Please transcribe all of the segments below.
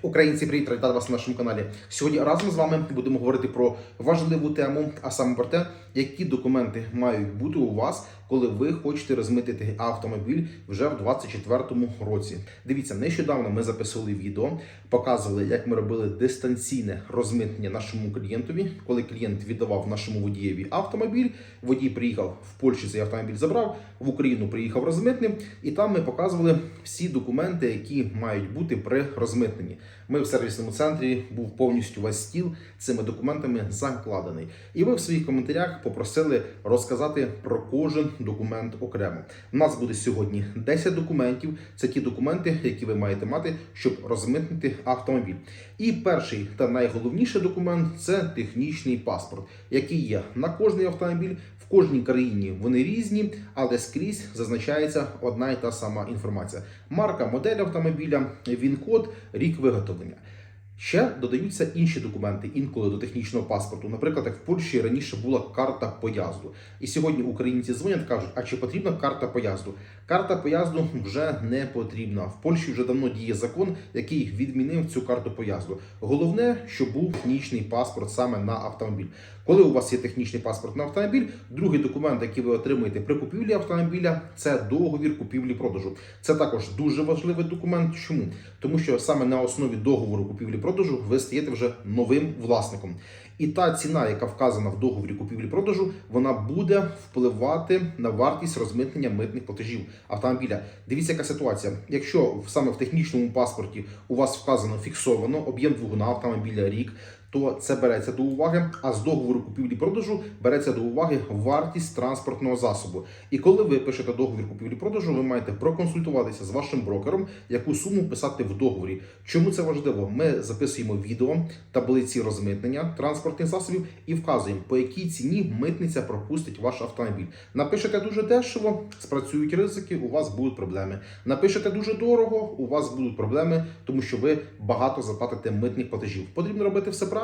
Українці, привіт, вітаю вас на нашому каналі. Сьогодні разом з вами будемо говорити про важливу тему, а саме про те, які документи мають бути у вас, коли ви хочете розмитити автомобіль вже в 2024 році. Дивіться, нещодавно ми записували відео, показували, як ми робили дистанційне розмитнення нашому клієнтові, коли клієнт віддавав нашому водієві автомобіль. Водій приїхав в Польщі, цей автомобіль забрав в Україну. Приїхав розмитним, і там ми показували всі документи, які мають бути при розмитненні. Ми в сервісному центрі був повністю весь стіл цими документами закладений. І ви в своїх коментарях попросили розказати про кожен документ окремо. У нас буде сьогодні 10 документів. Це ті документи, які ви маєте мати, щоб розмитнити автомобіль. І перший та найголовніший документ це технічний паспорт, який є на кожний автомобіль. В кожній країні вони різні, але скрізь зазначається одна і та сама інформація: марка, модель автомобіля, він-код, рік виготовлення. が特に。Ще додаються інші документи інколи до технічного паспорту. Наприклад, як в Польщі раніше була карта поїзду. І сьогодні українці дзвонять, кажуть, а чи потрібна карта поїзду? Карта поїзду вже не потрібна. В Польщі вже давно діє закон, який відмінив цю карту поїзду. Головне, щоб був технічний паспорт саме на автомобіль. Коли у вас є технічний паспорт на автомобіль, другий документ, який ви отримуєте при купівлі автомобіля, це договір купівлі-продажу. Це також дуже важливий документ. Чому? Тому що саме на основі договору купівлі-продажу ви стаєте вже новим власником. І та ціна, яка вказана в договорі купівлі-продажу, вона буде впливати на вартість розмитнення митних платежів автомобіля. Дивіться, яка ситуація. Якщо саме в технічному паспорті у вас вказано фіксовано об'єм двигуна автомобіля рік, то це береться до уваги. А з договору купівлі-продажу береться до уваги вартість транспортного засобу. І коли ви пишете договір купівлі-продажу, ви маєте проконсультуватися з вашим брокером, яку суму писати в договорі. Чому це важливо? Ми записуємо відео таблиці розмитнення транспортних засобів і вказуємо, по якій ціні митниця пропустить ваш автомобіль. Напишете дуже дешево, спрацюють ризики, у вас будуть проблеми. Напишете дуже дорого, у вас будуть проблеми, тому що ви багато заплатите митних платежів. Потрібно робити все правильно,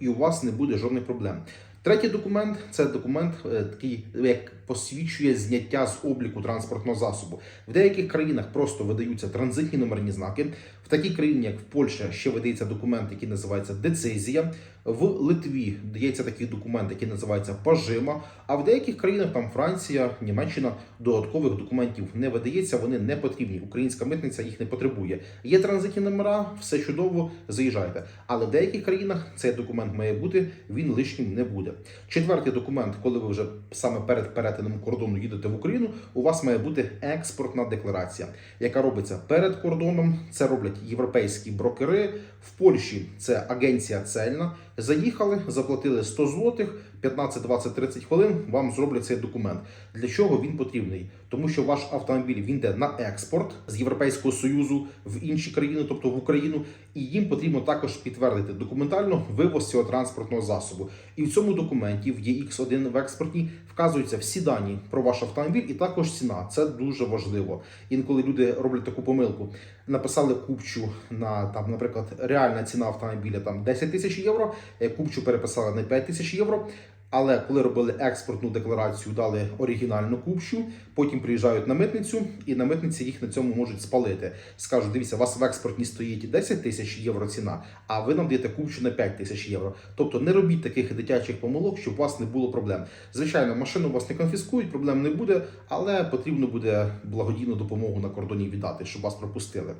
і у вас не буде жодних проблем. Третій документ це документ, е, такий, як посвідчує зняття з обліку транспортного засобу. В деяких країнах просто видаються транзитні номерні знаки. В такій країні, як в Польщі, ще видається документ, який називається децизія. В Литві дається такий документ, який називається пажима. А в деяких країнах, там Франція, Німеччина, додаткових документів не видається, вони не потрібні. Українська митниця їх не потребує. Є транзитні номера, все чудово, заїжджайте. Але в деяких країнах цей документ має бути, він лишнім не буде. Четвертий документ, коли ви вже саме перед перетином кордону їдете в Україну, у вас має бути експортна декларація, яка робиться перед кордоном. Це роблять європейські брокери. В Польщі це агенція цельна. Заїхали, заплатили 100 злотих, 15, 20, 30 хвилин. Вам зроблять цей документ. Для чого він потрібний? Тому що ваш автомобіль він йде на експорт з Європейського союзу в інші країни, тобто в Україну, і їм потрібно також підтвердити документально вивоз цього транспортного засобу. І в цьому документі в EX1 в експортній вказуються всі дані про ваш автомобіль, і також ціна. Це дуже важливо. Інколи люди роблять таку помилку. Написали купчу на там, наприклад, реальна ціна автомобіля там 10 тисяч євро. Е, Купчу переписали на 5 тисяч євро. Але коли робили експортну декларацію, дали оригінальну купчу, потім приїжджають на митницю, і на митниці їх на цьому можуть спалити. Скажуть, дивіться, у вас в експортній стоїть 10 тисяч євро ціна, а ви нам даєте купчу на 5 тисяч євро. Тобто не робіть таких дитячих помилок, щоб у вас не було проблем. Звичайно, машину у вас не конфіскують, проблем не буде, але потрібно буде благодійну допомогу на кордоні віддати, щоб вас пропустили.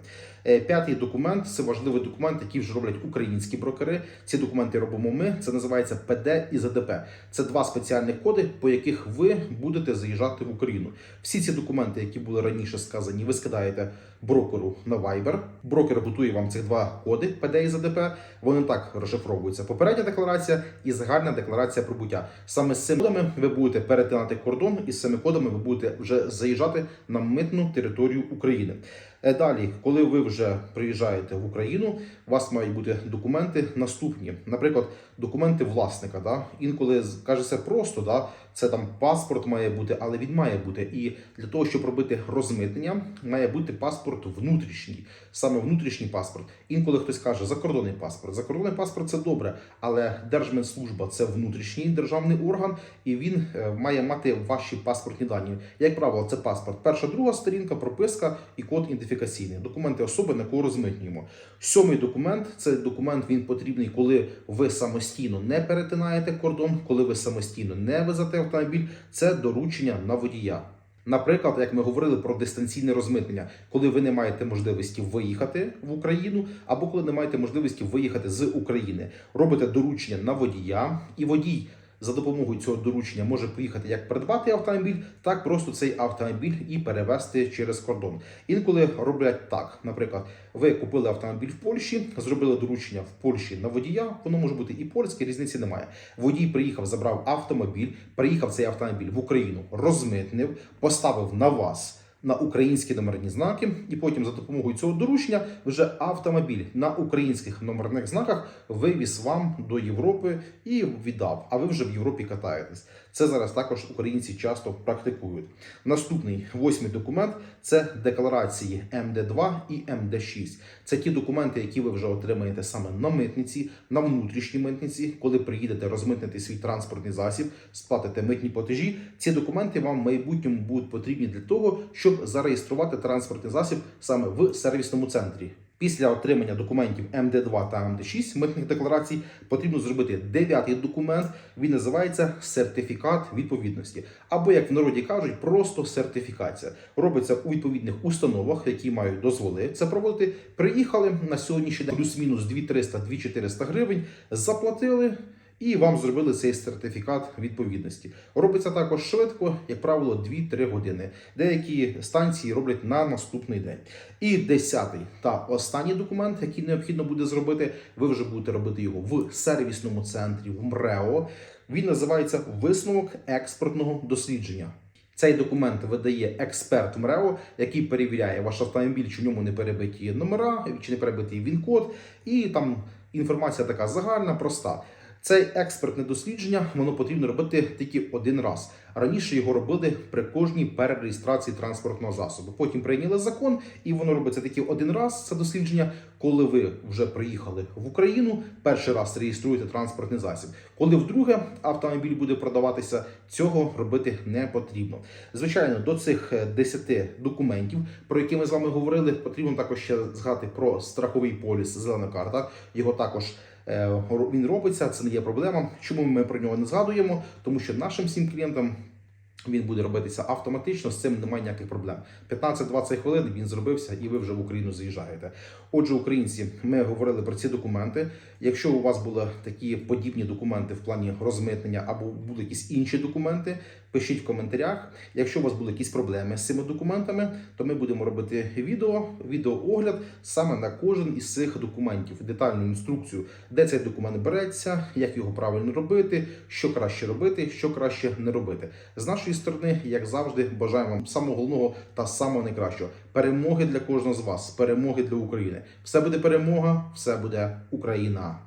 Е, П'ятий документ це важливий документ, який вже роблять українські брокери. Ці документи робимо ми. Це називається ПД і ЗДП. Це два спеціальних коди, по яких ви будете заїжджати в Україну. Всі ці документи, які були раніше сказані, ви скидаєте брокеру на Viber. Брокер готує вам цих два коди ПД і ЗДП. Вони так розшифровуються. Попередня декларація і загальна декларація прибуття. Саме з цими кодами ви будете перетинати кордон, і з цими кодами ви будете вже заїжджати на митну територію України. Е, Далі, коли ви вже приїжджаєте в Україну, у вас мають бути документи наступні. Наприклад, документи власника. Да? Інколи кажеться просто, да? Це там паспорт має бути, але він має бути. І для того, щоб робити розмитнення, має бути паспорт внутрішній, саме внутрішній паспорт. Інколи хтось каже закордонний паспорт. Закордонний паспорт це добре, але Держмитслужба це внутрішній державний орган, і він е, має мати ваші паспортні дані. Як правило, це паспорт. Перша, друга сторінка, прописка і код ідентифікаційний. Документи особи, на кого розмитнюємо. Сьомий документ це документ. Він потрібний, коли ви самостійно не перетинаєте кордон, коли ви самостійно не везете автомобіль. Це доручення на водія. Наприклад, як ми говорили про дистанційне розмитнення, коли ви не маєте можливості виїхати в Україну, або коли не маєте можливості виїхати з України, робите доручення на водія, і водій за допомогою цього доручення може поїхати як придбати автомобіль, так просто цей автомобіль і перевезти через кордон. Інколи роблять так. Наприклад, ви купили автомобіль в Польщі, зробили доручення в Польщі на водія. Воно може бути і польське, різниці немає. Водій приїхав, забрав автомобіль, приїхав цей автомобіль в Україну, розмитнив, поставив на вас. На українські номерні знаки, і потім за допомогою цього доручення вже автомобіль на українських номерних знаках вивіз вам до Європи і віддав. А ви вже в Європі катаєтесь. Це зараз також українці часто практикують. Наступний восьмий документ це декларації МД2 і МД6. Це ті документи, які ви вже отримаєте саме на митниці, на внутрішній митниці, коли приїдете розмитнити свій транспортний засіб, сплатите митні платежі. Ці документи вам в майбутньому будуть потрібні для того, щоб зареєструвати транспортний засіб саме в сервісному центрі. Після отримання документів МД2 та МД6 митних декларацій потрібно зробити дев'ятий документ. Він називається сертифікат відповідності, або як в народі кажуть, просто сертифікація. Робиться у відповідних установах, які мають дозволи це проводити. Приїхали на сьогоднішній день плюс-мінус 2300-2400 гривень, заплатили. І вам зробили цей сертифікат відповідності. Робиться також швидко, як правило, 2-3 години. Деякі станції роблять на наступний день. І десятий та останній документ, який необхідно буде зробити, ви вже будете робити його в сервісному центрі, в МРЕО. Він називається висновок експортного дослідження. Цей документ видає експерт МРЕО, який перевіряє ваш автомобіль, чи в ньому не перебиті номера, чи не перебитий він-код, і там інформація така загальна, проста. Це експертне дослідження воно потрібно робити тільки один раз. Раніше його робили при кожній перереєстрації транспортного засобу. Потім прийняли закон, і воно робиться тільки один раз. Це дослідження, коли ви вже приїхали в Україну, перший раз реєструєте транспортний засіб. Коли вдруге автомобіль буде продаватися, цього робити не потрібно. Звичайно, до цих е, 10 документів, про які ми з вами говорили, потрібно також ще згадати про страховий поліс, зелена карта. Його також. Е, Він робиться, це не є проблема. Чому ми про нього не згадуємо? Тому що нашим всім клієнтам він буде робитися автоматично, з цим немає ніяких проблем. 15-20 хвилин він зробився, і ви вже в Україну заїжджаєте. Отже, українці, ми говорили про ці документи. Якщо у вас були такі подібні документи в плані розмитнення або були якісь інші документи, пишіть в коментарях. Якщо у вас були якісь проблеми з цими документами, то ми будемо робити відео, відеоогляд саме на кожен із цих документів, детальну інструкцію, де цей документ береться, як його правильно робити, що краще робити, що краще не робити. З нашої сторони, як завжди, бажаємо вам самого головного та самого найкращого перемоги для кожного з вас, перемоги для України. Все буде перемога, все буде Україна.